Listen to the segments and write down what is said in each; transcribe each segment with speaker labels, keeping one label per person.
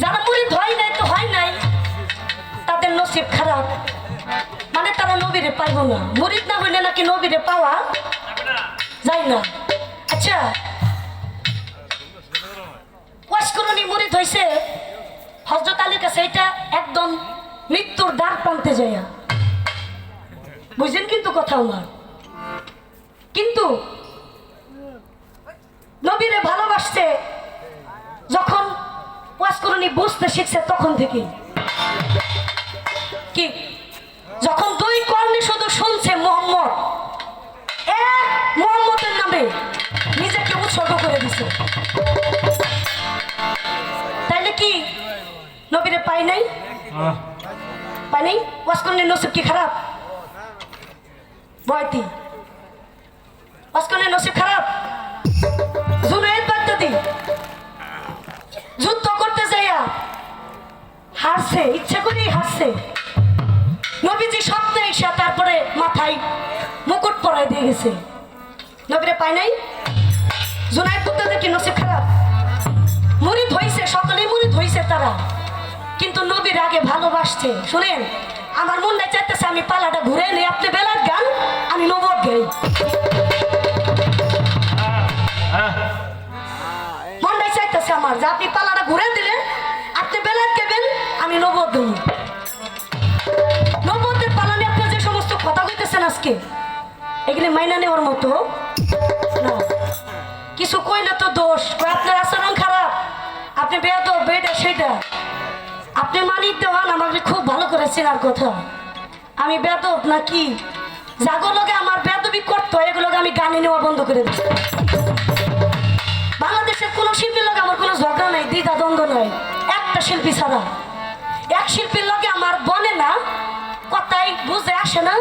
Speaker 1: যারা মুরিদ হয় নাই তো হয় নাই। তাদের নসিব খারাপ। মানে তারা নবীরে পাইব না। মুরিদ না হইলে নাকি নবীরে পাওয়া যায় না। আচ্ছা। ওয়াসকরণী মুরিদ হইছে। হজরত আলীর একদম মৃত্যুর দ্বার প্রান্তে যাইয়া। বুঝলেন কিন্তু কথা আমার? কিন্তু নবীরে ভালোবাসছে। যখন ওয়াসকরণী বুঝতে শিখছে তখন থেকে। কি? যখন দুই কর্ণে শুধু শুনছে মোহাম্মদ এক মোহাম্মদের নামে নিজেকে উৎসর্গ করে দিছে। তাইলে কি নবীরে পাই নাই? পাই নাই? ওয়াসকরণীর নসিব কি খারাপ? বয়তি। ওয়াসকরণীর নসিব খারাপ? হারছে ইচ্ছে করেই হারছে নবীজি স্বপ্নে এসে তারপরে মাথায় মুকুট পরাই দিয়ে গেছে। নবীরে পায় নাই? জুনাইদ বাগদাদি কি নসিব খারাপ? মুরিদ হইছে সকলেই মুরিদ হইছে তারা। কিন্তু নবীর আগে ভালোবাসছে। শুনেন আমার মনটা চাইতেছে আমি পালাটা ঘুরে নিই। আপনি বেলার গান আমি নবদ গাই। মনটাই চাইতেছে আমার যে আপনি পালাটা ঘুরে দিলেন আমি নবদ নবদের পালানে আপনি যে সমস্ত কথা কইতেছেন আজকে, এগুলি মাইনা নেওয়ার মতো। না, কিছু কইলে তো দোষ। আপনার আচরণ খারাপ। আপনি বেয়াদ বেটা, সেটা। আপনি মালিক দেওয়ান আমাকে খুব ভালো করে চেনার কথা। আমি বেদব নাকি? যাগুলোকে আমার বেদবি করতো, এগুলোকে আমি গানে নেওয়া বন্ধ করে দিচ্ছি বাংলাদেশের কোনো শিল্পীর লগে আমার কোনো ঝগড়া নাই, দ্বিধা দ্বন্দ্ব নাই, একটা শিল্পী ছাড়া। শিল্পীর লগে আমার বনে না, কথাই বুঝে আসে না,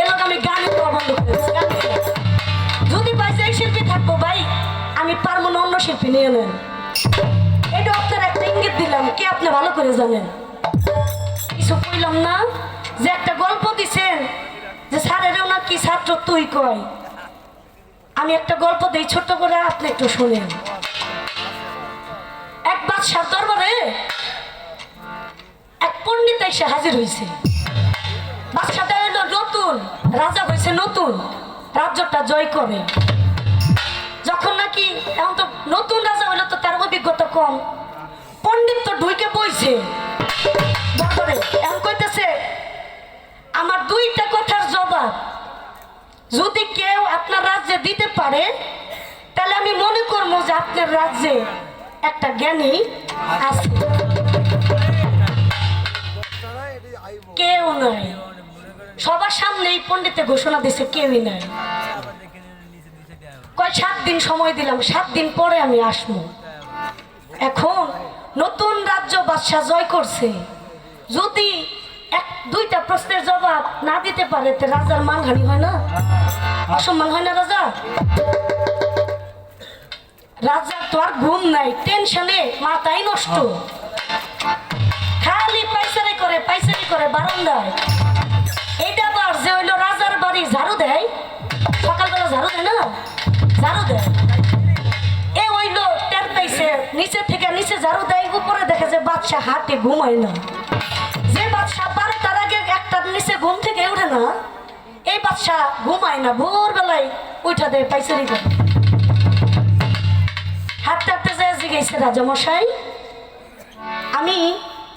Speaker 1: এর লগে আমি গান বন্ধ করে দিচ্ছি গান নেওয়া। যদি পাইছে এই শিল্পী থাকব ভাই, আমি পারব না অন্য শিল্পী নিয়ে নেন। এটা আপনার একটা ইঙ্গিত দিলাম, কি আপনি ভালো করে জানেন? কিছু কইলাম না, যে একটা গল্প দিছেন, যে স্যারেরও না কি ছাত্র তুই কয়। আমি একটা গল্প দিই, ছোট্ট করে আপনি একটু শুনেন। এক বাদশার দরবারে পণ্ডিত এসে হাজির হয়েছে বাদশাটা এলো নতুন, রাজা হয়েছে নতুন, রাজ্যটা জয় করে। যখন নাকি এখন তো নতুন রাজা হইল তো তার অভিজ্ঞতা কম। পণ্ডিত তো ঢুইকে বইছে এখন কইতেছে, আমার দুইটা কথার জবাব। যদি কেউ আপনার রাজ্যে দিতে পারে, তাহলে আমি মনে করব যে আপনার রাজ্যে একটা জ্ঞানী আছে। কেউ নাই। সবার সামনে এই পণ্ডিতে ঘোষণা দিছে, কেউই নাই। কয়, সাত দিন সময় দিলাম, সাত দিন পরে আমি আসব। এখন নতুন রাজ্য বাদশাহ জয় করছে। যদি এক, দুইটা প্রশ্নের জবাব না দিতে পারে, তো রাজার মানহানি হয় না? অসম্মান হয় না রাজা? রাজার তো আর ঘুম নাই, টেনশনে মাথাই নষ্ট। করে বারান্দায়। এইটা আবার যে হইল রাজার বাড়ি, ঝাড়ু দেয়? সকালবেলা ঝাড়ু দেয় না? ঝাড়ু দেয়। এ হইল টের পাইছে, নিচে থেকে নিচে ঝাড়ু দেয়, উপরে দেখে যে বাদশা হাতে ঘুমায় না। যে বাদশা পারে, তার আগে একটার নিচে ঘুম থেকে উঠে না। এই বাদশা ঘুমায় না, ভোরবেলায় উঠা দেয় পাইসারি করে হাঁটতে হাঁটতে যায় জিজ্ঞেস, রাজামশাই, আমি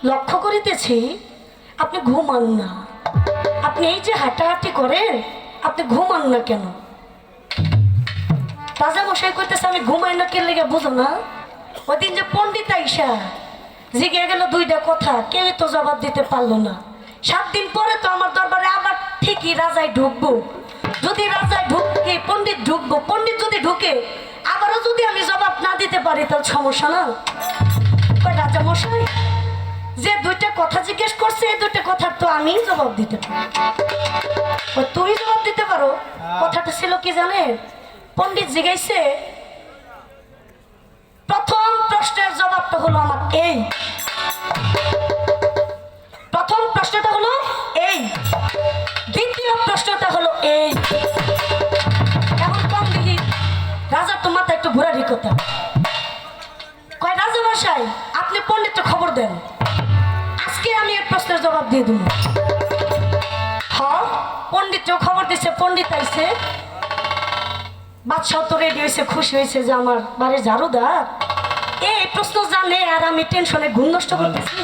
Speaker 1: লক্ষ্য করিতেছি আপনি ঘুমান না। আপনি এই যে হাঁটাহাঁটি করেন, আপনি ঘুমান না কেন? রাজা মশাই কইতেছে, আমি ঘুমাই না কেন লেগে বুঝো না? ওই দিন যে পণ্ডিত আইসা জিগে গেল দুইটা কথা, কেউই তো জবাব দিতে পারল না। সাত দিন পরে তো আমার দরবারে আবার ঠিকই রাজায় ঢুকবো। যদি রাজায় ঢুকে, পণ্ডিত ঢুকবো, পণ্ডিত যদি ঢুকে, আবারও যদি আমি জবাব না দিতে পারি, তাহলে সমস্যা না? রাজা মশাই যে দুইটা কথা জিজ্ঞেস করছে এই দুইটা কথার তো আমি জবাব দিতে পারি তুমি জবাব দিতে পারো। কথাটা ছিল কি জানে পণ্ডিত জিজ্ঞাইছে প্রথম প্রশ্নের জবাবটা হলো আমার এই। প্রথম প্রশ্নটা হলো এই। দ্বিতীয় প্রশ্নটা হলো এই। এমন কম দেখি রাজার তো মাথা একটু ঘোরারি কথা কয় রাজা মশাই আপনি পণ্ডিতকে খবর দেন। প্রশ্নের জবাব দিয়ে দেবো। হ্যাঁ পণ্ডিতও খবর দিছে, পণ্ডিত আইছে। বাদশাহ তো রেডি হয়েছে খুশি হয়েছে যে আমার বাড়ির ঝাড়ুদার এই প্রশ্ন জানে আর আমি টেনশনে ঘুম নষ্ট করতেছি।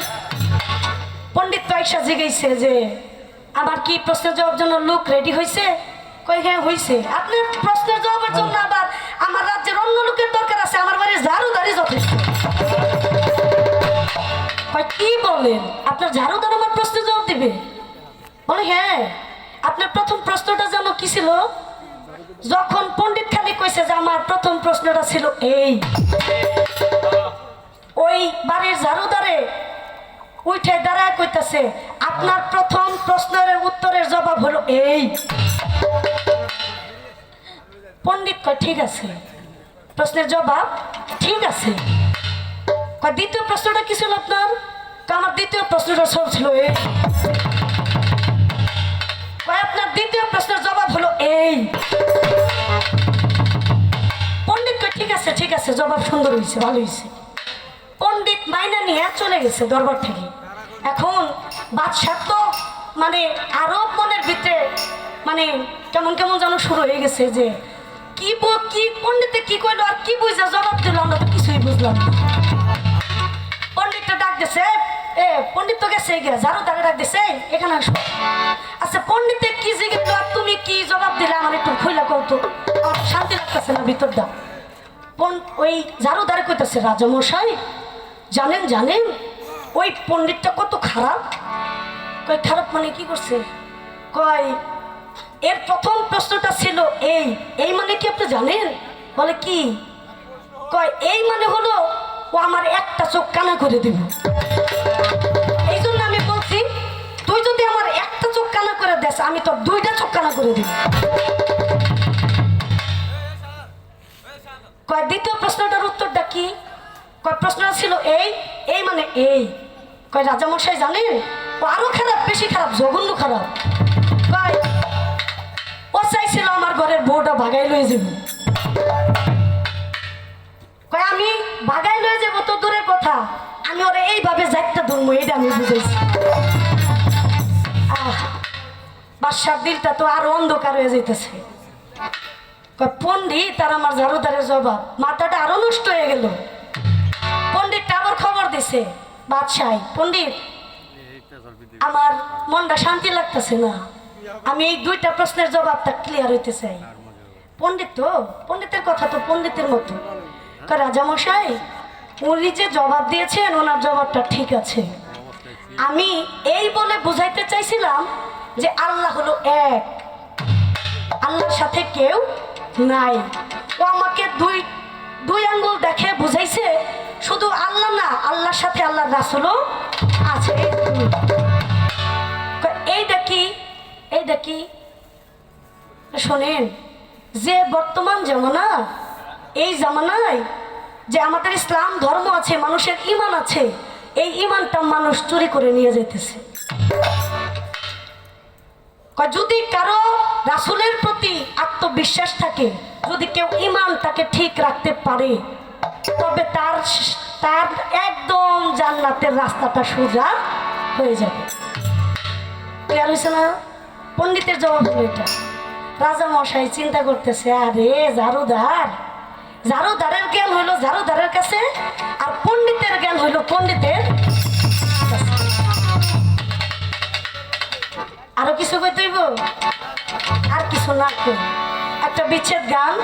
Speaker 1: পণ্ডিত পয়সা জিগেছে যে, আমার কি প্রশ্নের জবাব জন্য লোক রেডি হয়েছে কই হ্যাঁ হয়েছে আপনার প্রশ্নের জবাবের জন্য আবার আমার রাজ্যের কি বলেন? আপনার ঝাড়ুদার আমার প্রশ্নের জবাব দিবে। বলে হ্যাঁ আপনার প্রথম প্রশ্নটা জানো কি ছিল? যখন পণ্ডিত খালি কইছে যে আমার প্রথম প্রশ্নটা ছিল এই। ওই বাড়ির ঝাড়ুদারে উঠে দাঁড়ায় কইতাছে, আপনার প্রথম প্রশ্নের উত্তরের জবাব হলো এই। পণ্ডিত কয়, ঠিক আছে। প্রশ্নের জবাব, ঠিক আছে। দ্বিতীয় প্রশ্নটা কি ছিল আপনার? প্রশ্নটা সব ছিল এই আপনার দ্বিতীয় প্রশ্নের জবাব হলো এই। পণ্ডিত ঠিক আছে ঠিক আছে, জবাব সুন্দর হয়েছে ভালো হয়েছে পণ্ডিত মাইনা নিয়ে চলে গেছে দরবার থেকে? এখন বাদশাহ তো মানে আরও মনের ভিতরে মানে কেমন কেমন যেন শুরু হয়ে গেছে যে কি কি পণ্ডিতে কি কইলো আর কি বুঝা? জবাব দিল, আমরা তো কিছুই বুঝলাম না। পণ্ডিতটা ডাক দিছে এ, পণ্ডিত তো গেছে এখানে আচ্ছা কি তুমি কি জবাব আমার একটু শান্তি না ওই রাজামশাই, জানেন জানেন, ওই পণ্ডিতটা কত খারাপ। কয়, খারাপ মানে কি করছে? কয়, এর প্রথম প্রশ্নটা ছিল এই এই মানে কি আপনি জানেন? বলে কি? কয়, এই মানে হলো ও আমার একটা চোখ কানা করে দেব। আমি তোর দুইটা চোখ কানা করে দিব। কয়, দ্বিতীয় প্রশ্নটার উত্তরটা কি? কয়, প্রশ্নটা ছিল এই এই মানে এই। কয়, রাজামশাই জানেন? ও আরও খারাপ, বেশি খারাপ, জঘন্য খারাপ। কয়, ও চাইছিল আমার ঘরের বউটা ভাগাই লয়ে যাব। কয়, আমি ভাগাই লয়ে যাব তো দূরের কথা। আমি ওরে এইভাবে যাইতে ধরবো, এইটা আমি বুঝেছি। বাদশার দিলটা তো আরও অন্ধকার হয়ে যাইতেছে। কয়, পণ্ডিত, আর আমার ঝাড়ুদারের জবাব। মাথাটা আরও নষ্ট হয়ে গেল। পণ্ডিতটা আবার খবর দিছে, বাদশাহ, পণ্ডিত, আমার মনটা শান্তি লাগতেছে না। আমি এই দুইটা প্রশ্নের জবাবটা ক্লিয়ার হইতে চাই। পণ্ডিত তো, পণ্ডিতের কথা তো পণ্ডিতের মতো। রাজামশাই, উনি যে জবাব দিয়েছেন, ওনার জবাবটা ঠিক আছে। আমি এই বলে বুঝাইতে চাইছিলাম যে আল্লাহ হলো এক। আল্লাহর সাথে কেউ নাই। ও আমাকে দুই দুই আঙ্গুল দেখে বুঝাইছে, শুধু আল্লাহ না, আল্লাহর সাথে আল্লাহর রাসুলও আছে। এই দেখি এই দেখি, শোনেন, যে বর্তমান জামানা, এই জামানায় যে আমাদের ইসলাম ধর্ম আছে, মানুষের ইমান আছে, এই ইমানটা মানুষ চুরি করে নিয়ে যেতেছে যদি কারও রাসুলের প্রতি আত্মবিশ্বাস থাকে, যদি কেউ ইমান তাকে ঠিক রাখতে পারে, তবে তার তার একদম জান্নাতের রাস্তাটা সোজা হয়ে যাবে। পণ্ডিতের জবাব হলো এটা। রাজা মশাই চিন্তা করতেছে, আরে ঝাড়ুদার ঝাড়ুদারের জ্ঞান হইল ঝাড়ুদারের কাছে, আর পণ্ডিতের জ্ঞান হইল পণ্ডিতের আরও কিছু কইতেইব আর কিছু না একটা বিচ্ছেদ গান